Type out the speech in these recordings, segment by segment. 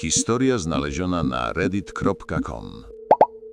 Historia znaleziona na reddit.com.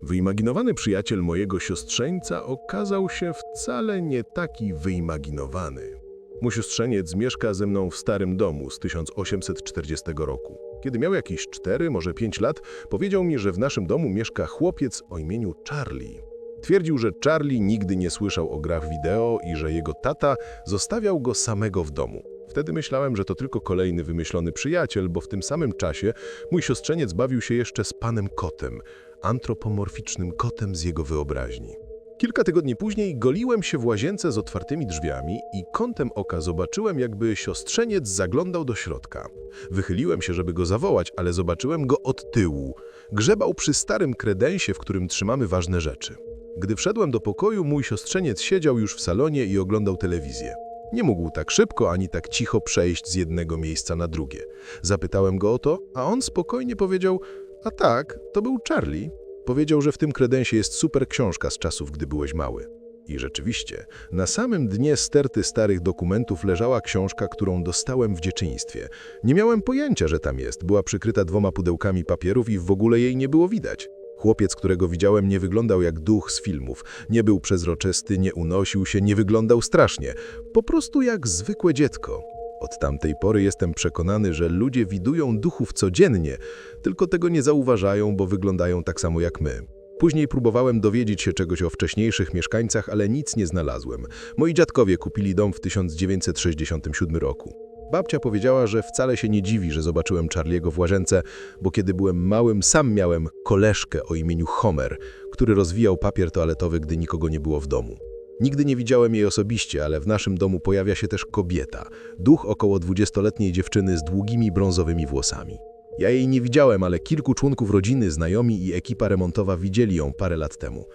Wyimaginowany przyjaciel mojego siostrzeńca okazał się wcale nie taki wyimaginowany. Mój siostrzeniec mieszka ze mną w starym domu z 1840 roku. Kiedy miał jakieś 4, może 5 lat, powiedział mi, że w naszym domu mieszka chłopiec o imieniu Charlie. Twierdził, że Charlie nigdy nie słyszał o grach wideo i że jego tata zostawiał go samego w domu. Wtedy myślałem, że to tylko kolejny wymyślony przyjaciel, bo w tym samym czasie mój siostrzeniec bawił się jeszcze z panem kotem, antropomorficznym kotem z jego wyobraźni. Kilka tygodni później goliłem się w łazience z otwartymi drzwiami i kątem oka zobaczyłem, jakby siostrzeniec zaglądał do środka. Wychyliłem się, żeby go zawołać, ale zobaczyłem go od tyłu. Grzebał przy starym kredensie, w którym trzymamy ważne rzeczy. Gdy wszedłem do pokoju, mój siostrzeniec siedział już w salonie i oglądał telewizję. Nie mógł tak szybko ani tak cicho przejść z jednego miejsca na drugie. Zapytałem go o to, a on spokojnie powiedział: A tak, to był Charlie. Powiedział, że w tym kredensie jest super książka z czasów, gdy byłeś mały. I rzeczywiście, na samym dnie sterty starych dokumentów leżała książka, którą dostałem w dzieciństwie. Nie miałem pojęcia, że tam jest. Była przykryta dwoma pudełkami papierów i w ogóle jej nie było widać. Chłopiec, którego widziałem, nie wyglądał jak duch z filmów. Nie był przezroczysty, nie unosił się, nie wyglądał strasznie. Po prostu jak zwykłe dziecko. Od tamtej pory jestem przekonany, że ludzie widują duchów codziennie, tylko tego nie zauważają, bo wyglądają tak samo jak my. Później próbowałem dowiedzieć się czegoś o wcześniejszych mieszkańcach, ale nic nie znalazłem. Moi dziadkowie kupili dom w 1967 roku. Babcia powiedziała, że wcale się nie dziwi, że zobaczyłem Charliego w łazience, bo kiedy byłem małym, sam miałem koleżkę o imieniu Homer, który rozwijał papier toaletowy, gdy nikogo nie było w domu. Nigdy nie widziałem jej osobiście, ale w naszym domu pojawia się też kobieta, duch około 20-letniej dziewczyny z długimi brązowymi włosami. Ja jej nie widziałem, ale kilku członków rodziny, znajomi i ekipa remontowa widzieli ją parę lat temu.